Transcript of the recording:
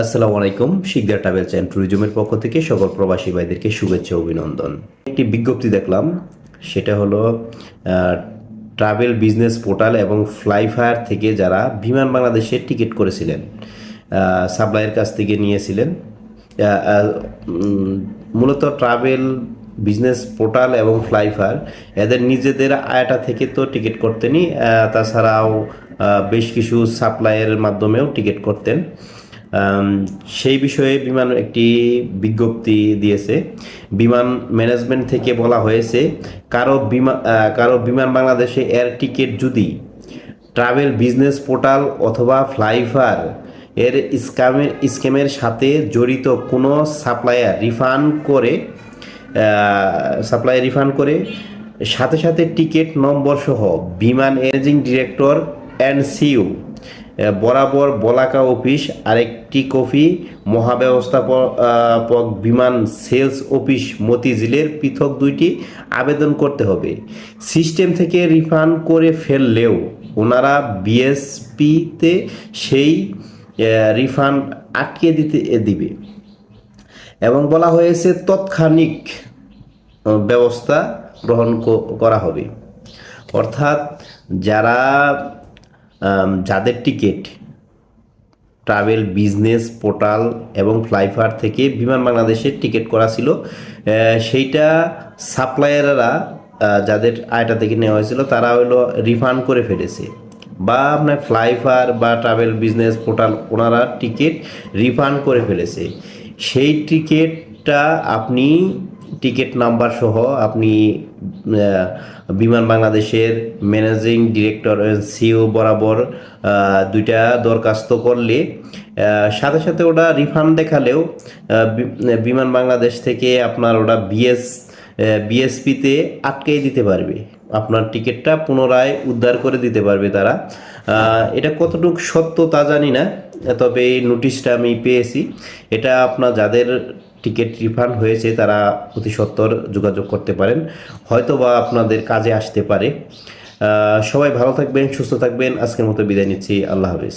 আসসালামু আলাইকুম, Sikdar travel and ট্যুরিজমের পক্ষ থেকে সকল প্রবাসী ভাইদেরকে শুভেচ্ছা অভিনন্দন। একটি বিজ্ঞপ্তি দেখলাম, সেটা হলো ট্রাভেল বিজনেস পোর্টাল এবং ফ্লাইফায়ার থেকে যারা বিমান বাংলাদেশে টিকিট করেছিলেন সাপ্লাইয়ের কাছ থেকে নিয়েছিলেন। মূলত ট্রাভেল বিজনেস পোর্টাল এবং ফ্লাইফার এদের নিজেদের আয়টা থেকে তো টিকিট করতেনই তাছাড়াও বেশ কিছু সাপ্লাইয়ের মাধ্যমেও টিকিট করতেন। সেই বিষয়ে বিমান একটি বিজ্ঞপ্তি দিয়েছে। বিমান ম্যানেজমেন্ট থেকে বলা হয়েছে, কারও বিমান কারও বিমান বাংলাদেশে এয়ার টিকিট যদি ট্রাভেল বিজনেস পোর্টাল অথবা ফ্লাইফার এর স্ক্যামের স্ক্যামের সাথে জড়িত কোনো সাপ্লায়ার রিফান্ড করে সাপ্লাই রিফান্ড করে, সাথে সাথে টিকিট নম্বর সহ বিমান ম্যানেজিং ডিরেক্টর অ্যান্ড সিইউ বরাবর বলাকা অফিস, আরেকটি কপি মহাব্যবস্থাপক বিমান সেলস অফিস মতিঝিলের পৃথক দুইটি আবেদন করতে হবে। সিস্টেম থেকে রিফান্ড করে ফেললেও ওনারা বিএসপিতে সেই রিফান্ড আটকে দিতে দিবে। এবং বলা হয়েছে তৎক্ষণিক ব্যবস্থা গ্রহণ করা হবে। অর্থাৎ যারা যাদের টিকিট ট্রাভেল, বিজনেস, পোর্টাল এবং ফ্লাইফার থেকে বিমান বাংলাদেশের টিকিট করা ছিল। সেইটা সাপ্লায়াররা যাদের আয়টা থেকে নেওয়া হয়েছিল, তারা হলো রিফান্ড করে ফেলেছে। বা আপনার ফ্লাইফার বা ট্রাভেল, বিজনেস, পোর্টাল, ওনারা টিকিট রিফান্ড করে ফেলেছে। সেই টিকিটটা আপনি টিকিট নাম্বার সহ আপনি বিমান বাংলাদেশের ম্যানেজিং ডিরেক্টর সিও বরাবর দুইটা দরখাস্ত করলে সাথে সাথে ওটা রিফান্ড দেখালেও বিমান বাংলাদেশ থেকে আপনার ওটা বিএস বিএসপিতে আটকেই দিতে পারবে। আপনার টিকিটটা পুনরায় উদ্ধার করে দিতে পারবে তারা। এটা কতটুকু সত্য তা জানি না, তবে এই নোটিশটা আমি পেয়েছি। এটা আপনার যাদের টিকিট রিফান্ড হয়েছে, তারা অতি সত্তর যোগাযোগ করতে পারেন। হয়তো বা আপনাদের কাজে আসতে পারে। সবাই ভালো থাকবেন, সুস্থ থাকবেন। আজকের মতো বিদায় নিচ্ছি। আল্লাহ হাফিজ।